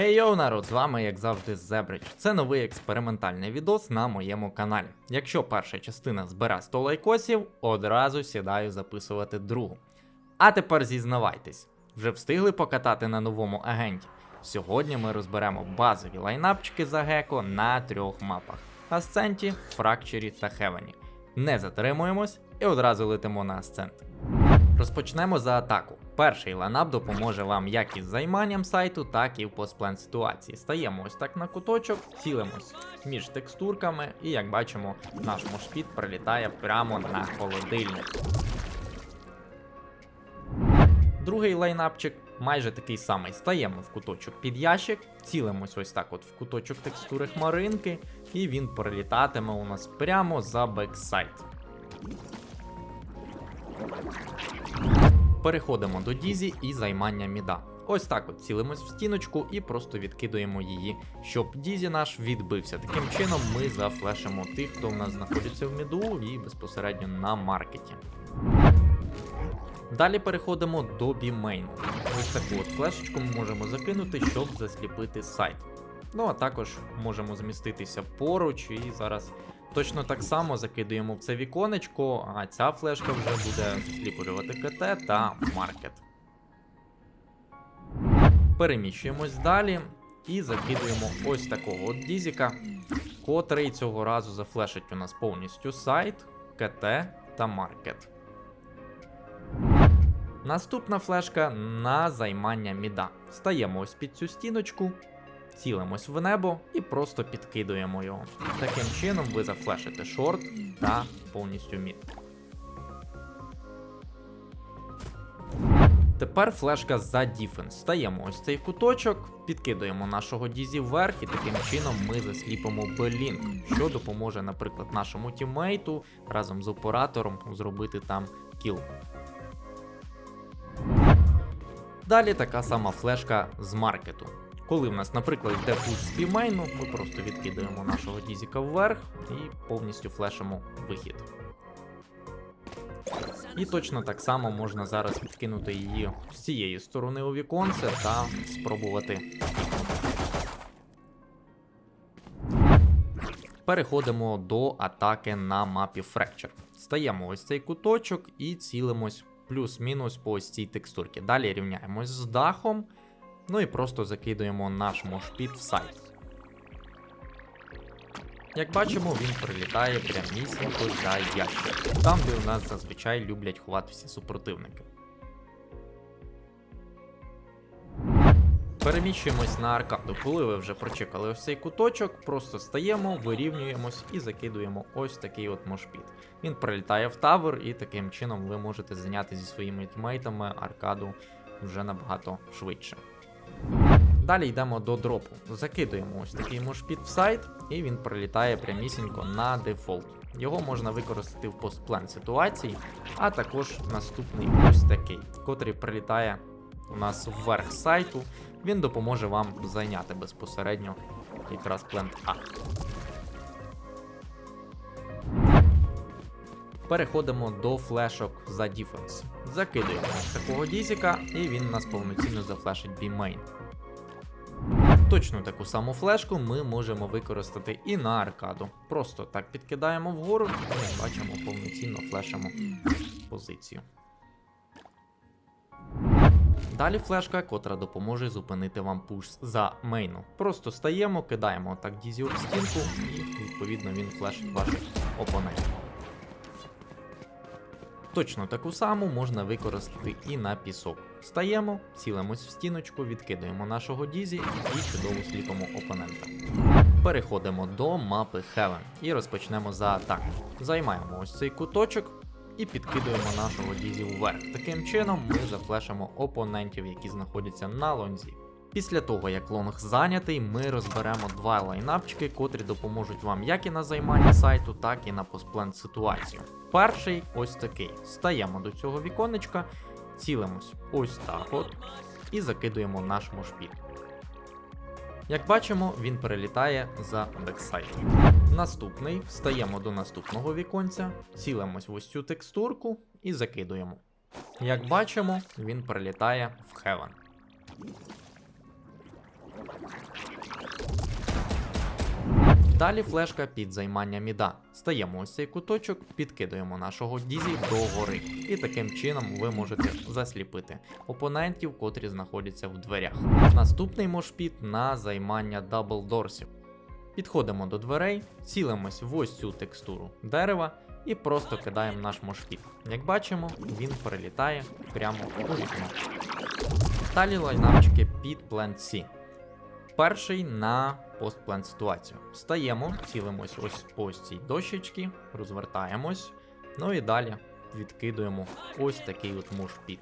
Хей йоу, народ, з вами, як завжди, Зебрич. Це новий експериментальний відос на моєму каналі. Якщо перша частина збере 100 лайкосів, одразу сідаю записувати другу. А тепер зізнавайтесь, вже встигли покатати на новому агенті. Сьогодні ми розберемо базові лайнапчики за геко на трьох мапах: Асценті, Фракчері та Хевені. Не затримуємось і одразу летимо на асцент. Розпочнемо за атаку. Перший лайнап допоможе вам як із займанням сайту, так і в постплен ситуації. Стаємо ось так на куточок, цілимось між текстурками, і як бачимо, наш мошпіт прилітає прямо на холодильник. Другий лайнапчик майже такий самий. Стаємо в куточок під ящик, цілимось ось так от в куточок текстури хмаринки, і він прилітатиме у нас прямо за бексайт. Переходимо до Дізі і займання міда. Ось так от цілимось в стіночку і просто відкидуємо її, щоб Дізі наш відбився. Таким чином ми зафлешимо тих, хто в нас знаходиться в міду і безпосередньо на маркеті. Далі переходимо до бімейну. Ось таку от флешечку ми можемо закинути, щоб засліпити сайт. Ну а також можемо зміститися поруч і зараз точно так само закидуємо в це віконечко, а ця флешка вже буде засліплювати КТ та маркет. Переміщуємось далі і закидуємо ось такого от дізіка, котрий цього разу зафлешить у нас повністю сайт, КТ та маркет. Наступна флешка на займання міда. Стаємо ось під цю стіночку, цілимось в небо і просто підкидуємо його. Таким чином ви зафлешите шорт та повністю мід. Тепер флешка за діфенс. Стаємо ось цей куточок, підкидуємо нашого дізі вверх, і таким чином ми засліпимо белінг, що допоможе, наприклад, нашому тіммейту разом з оператором зробити там кіл. Далі така сама флешка з маркету. Коли в нас, наприклад, йде пуш з півмейну, ми просто відкидаємо нашого дізіка вверх і повністю флешимо вихід. І точно так само можна зараз відкинути її з цієї сторони у віконце та спробувати. Переходимо до атаки на мапі Fracture. Стаємо ось цей куточок і цілимось плюс-мінус по ось цій текстурці. Далі рівняємось з дахом. Ну і просто закидуємо наш мошпіт в сайт. Як бачимо, він прилітає прямісінько за ящик, там, де у нас зазвичай люблять ховатися супротивники. Переміщуємось на аркаду. Коли ви вже прочекали ось цей куточок, просто стаємо, вирівнюємось і закидуємо ось такий от мошпіт. Він прилітає в тавер, і таким чином ви можете зайняти зі своїми тімейтами аркаду вже набагато швидше. Далі йдемо до дропу. Закидуємо ось такий мошпіт в сайт, і він прилітає прямісінько на дефолт. Його можна використати в постплен ситуації, а також наступний ось такий, котрий прилітає у нас вверх сайту. Він допоможе вам зайняти безпосередньо якраз плент А. Переходимо до флешок за Defense. Закидуємо такого дізіка, і він нас повноцінно зафлешить B-main. Точно таку саму флешку ми можемо використати і на аркаду. Просто так підкидаємо вгору і бачимо повноцінно флешимо позицію. Далі флешка, котра допоможе зупинити вам пуш за мейну. Просто стаємо, кидаємо так дізі об стінку, і відповідно він флешить ваших опонентів. Точно таку саму можна використати і на пісок. Стаємо, цілимось в стіночку, відкидаємо нашого дізі і чудово сліпимо опонента. Переходимо до мапи Heaven і розпочнемо за атаку. Займаємо ось цей куточок і підкидуємо нашого дізі вверх. Таким чином ми зафлешимо опонентів, які знаходяться на лонзі. Після того, як лонг зайнятий, ми розберемо два лайнапчики, котрі допоможуть вам як і на займанні сайту, так і на постплен ситуацію. Перший ось такий. Стаємо до цього віконечка, цілимось ось так от і закидуємо наш мошпіт. Як бачимо, він перелітає за бексайд. Наступний встаємо до наступного віконця, цілимось в ось цю текстурку і закидуємо. Як бачимо, він прилітає в Heaven. Далі флешка під займання міда. Стаємо ось цей куточок, підкидуємо нашого дізі догори. І таким чином ви можете засліпити опонентів, котрі знаходяться в дверях. Наступний мошпіт на займання даблдорсів. Підходимо до дверей, цілимось в ось цю текстуру дерева і просто кидаємо наш мошпіт. Як бачимо, він перелітає прямо у вікно. Далі лайнапчики під Plant C. Перший на постплент ситуацію. Стаємо, цілимось ось по цій дощечці, розвертаємось, ну і далі відкидуємо ось такий от мушпіт.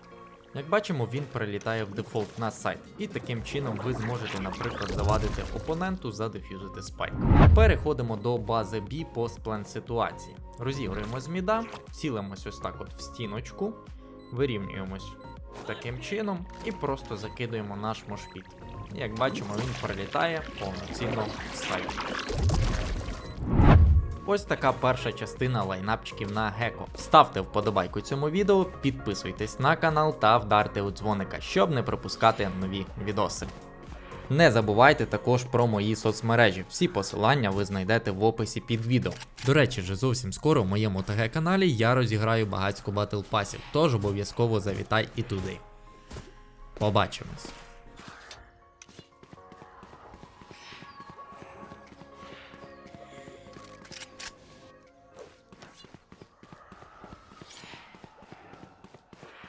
Як бачимо, він перелітає в дефолт на сайт, і таким чином ви зможете, наприклад, завадити опоненту задефюзити спайк. Переходимо до бази B постплент ситуації. Розігруємо з міда, цілимось ось так от в стіночку, вирівнюємось таким чином і просто закидуємо наш мошпіт. Як бачимо, він прилітає повноцінно в сайт. Ось така перша частина лайнапчиків на Геко. Ставте вподобайку цьому відео, підписуйтесь на канал та вдарте у дзвоника, щоб не пропускати нові відоси. Не забувайте також про мої соцмережі. Всі посилання ви знайдете в описі під відео. До речі, вже зовсім скоро в моєму ТГ каналі я розіграю багатько батл пасів, тож обов'язково завітай і туди. Побачимось.